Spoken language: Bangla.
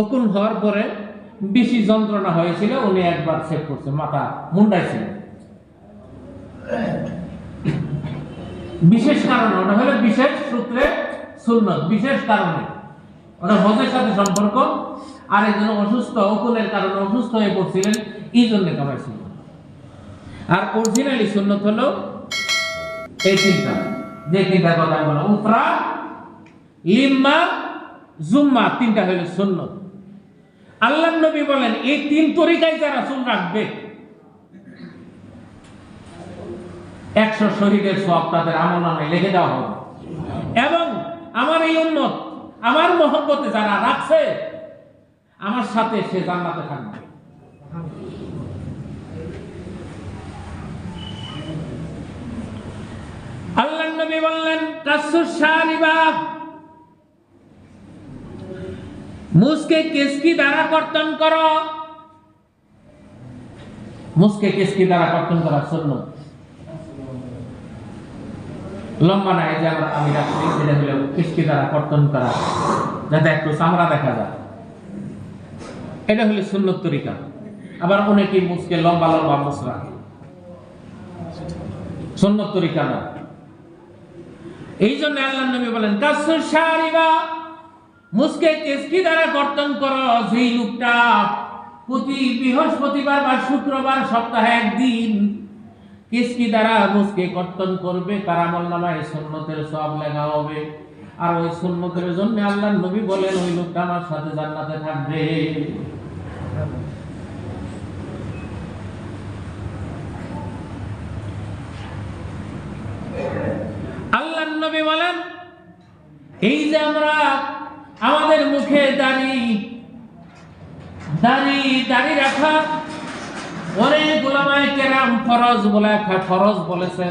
অকুন হওয়ার পরে বেশি যন্ত্রণা হয়েছিল, উনি একবার সেভ করছে, মাথা মুন্ডাইছিল। বিশেষ কারণে, ওটা হলো বিশেষ সূত্রে সুন্নত, বিশেষ কারণে। ওটা হজের সাথে সম্পর্ক, আর একজন অসুস্থ, অকুলের কারণে অসুস্থ হয়ে পড়ছিলেন, এই জন্য কামাইছিল আর অরিজিনালি সুন্নত হলো, এই তিনটা। যে তিনটা কথা বলা, উফরা, লিম্মা, জুম্মা, তিনটা হলো সুন্নত। আল্লাহ নবী বলেন, এই তিন তরিকায় যারা চুল রাখবে, একশো শরীরের সব তাদের আমল নামে লিখে দেওয়া হবে। এবং আমার এই উন্নত আমার মহব্বতে যারা রাখছে, আমার সাথে সে জান্নাতে থাকবে। আল্লাহ নবী বললেন, কাসুর শারিবা মুসকে কেসকি দ্বারা কর্তন করো? মুসকে কেসকি দ্বারা কর্তন করা? সুন্নত লম্বা যে আমরা আমি রাখছি সেটা কিস্তি দ্বারা কর্তন করা। যাতে একটু চামড়া দেখা যায়। এটা হলো সুন্নত তরিকা। আবার অনেকে মুসকে লম্বা লম্বা রাখে সুন্নত তরিকা না। এই জন্য আল্লাহ নবী বলেন, কাসুর মুসকে কেসকি দ্বারা কর্তন করো যেই লোকটা প্রতি বৃহস্পতিবার বা শুক্রবার সপ্তাহে একদিন কিসকি দ্বারা মুসকে কর্তন করবে তার আমল নামায় সুন্নতের সব লেখা হবে। আর ওই সুন্নতের জন্য আল্লাহ নবী বলেন, ওই লোকটা আমার সাথে জান্নাতে থাকবে। আল্লাহ নবী বলেন, এই যে আমরা আমাদের মুখে দাড়ি দাড়ি দাড়ি রাখা। অনেক গোলামায় কেরাম ফরজ বলে ফরজ বলেছেন।